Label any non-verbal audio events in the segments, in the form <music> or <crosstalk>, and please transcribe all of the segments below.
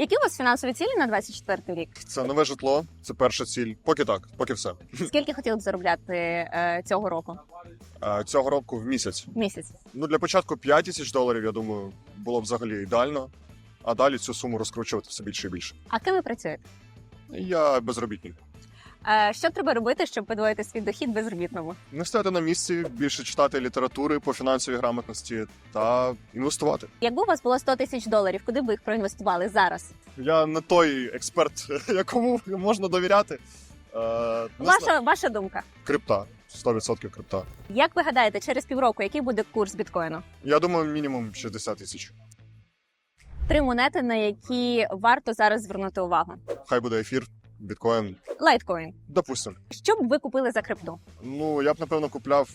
Які у вас фінансові цілі на 24 рік? Це нове житло, це перша ціль. Поки так, поки все. Скільки хотіли б заробляти е, цього року? Е, Цього року в місяць. В місяць? Ну для початку 5 тисяч доларів, я думаю, було б взагалі ідеально. А далі цю суму розкручувати все більше і більше. А ким ви працюєте? Я безробітний. Е, що треба робити, щоб подвоїти свій дохід безробітному? Не стояти на місці, більше читати літератури по фінансовій грамотності та інвестувати. Якби у вас було 100 тисяч доларів, куди б ви їх проінвестували зараз? Я не той експерт, <laughs> якому можна довіряти. Е, не знаю. Ваша ваша думка. Крипта, 100% крипта. Як ви гадаєте, через півроку який буде курс біткоїну? Я думаю, мінімум 60 тисяч. Три монети, на які варто зараз звернути увагу. Хай буде ефір, біткоін. Лайткоін. Допустим. Що б ви купили за крипту? Ну, я б напевно купляв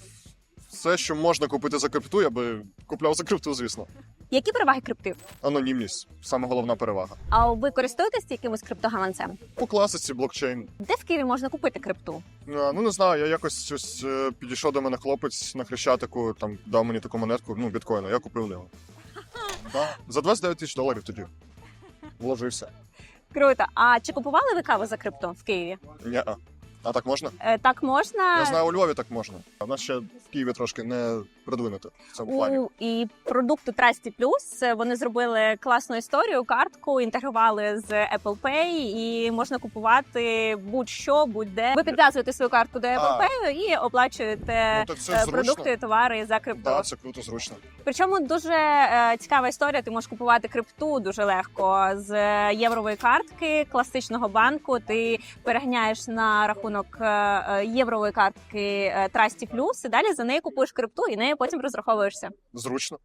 все, що можна купити за крипту, я би купляв за крипту, звісно. Які переваги крипти? Анонімність саме головна перевага. А ви користуєтесь якимось криптогаманцем? По класиці блокчейн. Де в Києві можна купити крипту? Ну не знаю, я якось ось е, підійшов до мене хлопець на хрещатику, там дав мені таку монетку, ну біткоїна, я купив нього. <laughs> Да. За 29 тисяч доларів тоді. Вложився. Круто. А чи купували ви каву за крипту в Києві? Ні. А так можна? Е, так можна. Я знаю, у Львові так можна. А в нас ще в Києві трошки не продвинуто в цьому плані. У і продукту Trusty Plus вони зробили класну історію, картку інтегрували з Apple Pay, і можна купувати будь-що, будь-де. Ви підв'язуєте свою картку до Apple А. Pay і оплачуєте Ну так це е, зручно. продукти товари за крипту. Да, це круто, зручно. Причому дуже е, цікава історія. Ти можеш купувати крипту дуже легко з е, єврової картки класичного банку. Ти переганяєш на рахунок е, е, єврової картки Трасті Trusty Plus, і далі за неї купуєш крипту і нею потім розраховуєшся. Зручно.